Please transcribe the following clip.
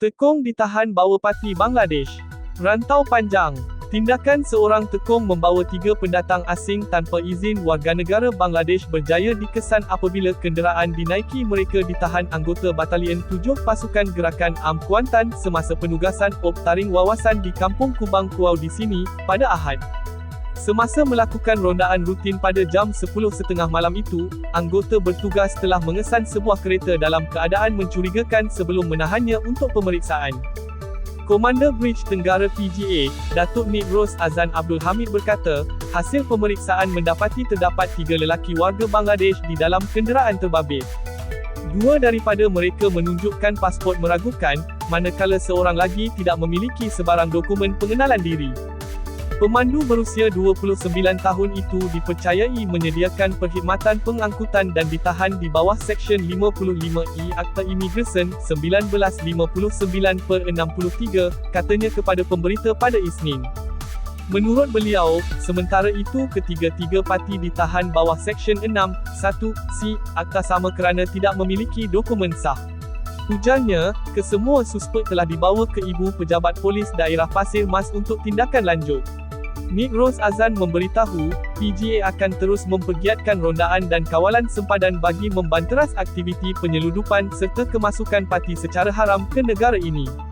Tekong ditahan bawa parti Bangladesh. Rantau panjang. Tindakan seorang tekong membawa tiga pendatang asing tanpa izin warga negara Bangladesh berjaya dikesan apabila kenderaan dinaiki mereka ditahan anggota Batalion 7 Pasukan Gerakan Am Kuantan semasa penugasan Op Taring Wawasan di Kampung Kubang Kuau di sini, pada Ahad. Semasa melakukan rondaan rutin pada jam 10.30 malam itu, anggota bertugas telah mengesan sebuah kereta dalam keadaan mencurigakan sebelum menahannya untuk pemeriksaan. Komander Bridge Tenggara PGA, Datuk Nick Rose Azan Abdul Hamid berkata, hasil pemeriksaan mendapati terdapat tiga lelaki warga Bangladesh di dalam kenderaan terbabit. Dua daripada mereka menunjukkan pasport meragukan, manakala seorang lagi tidak memiliki sebarang dokumen pengenalan diri. Pemandu berusia 29 tahun itu dipercayai menyediakan perkhidmatan pengangkutan dan ditahan di bawah Seksyen 55E Akta Imigresen 1959 per 63, katanya kepada pemberita pada Isnin. Menurut beliau, sementara itu ketiga-tiga parti ditahan bawah Seksyen 6, 1, C, Akta sama kerana tidak memiliki dokumen sah. Ujarnya, kesemua suspek telah dibawa ke Ibu Pejabat Polis Daerah Pasir Mas untuk tindakan lanjut. Nick Rose Azan memberitahu, PGA akan terus mempergiatkan rondaan dan kawalan sempadan bagi membanteras aktiviti penyeludupan serta kemasukan parti secara haram ke negara ini.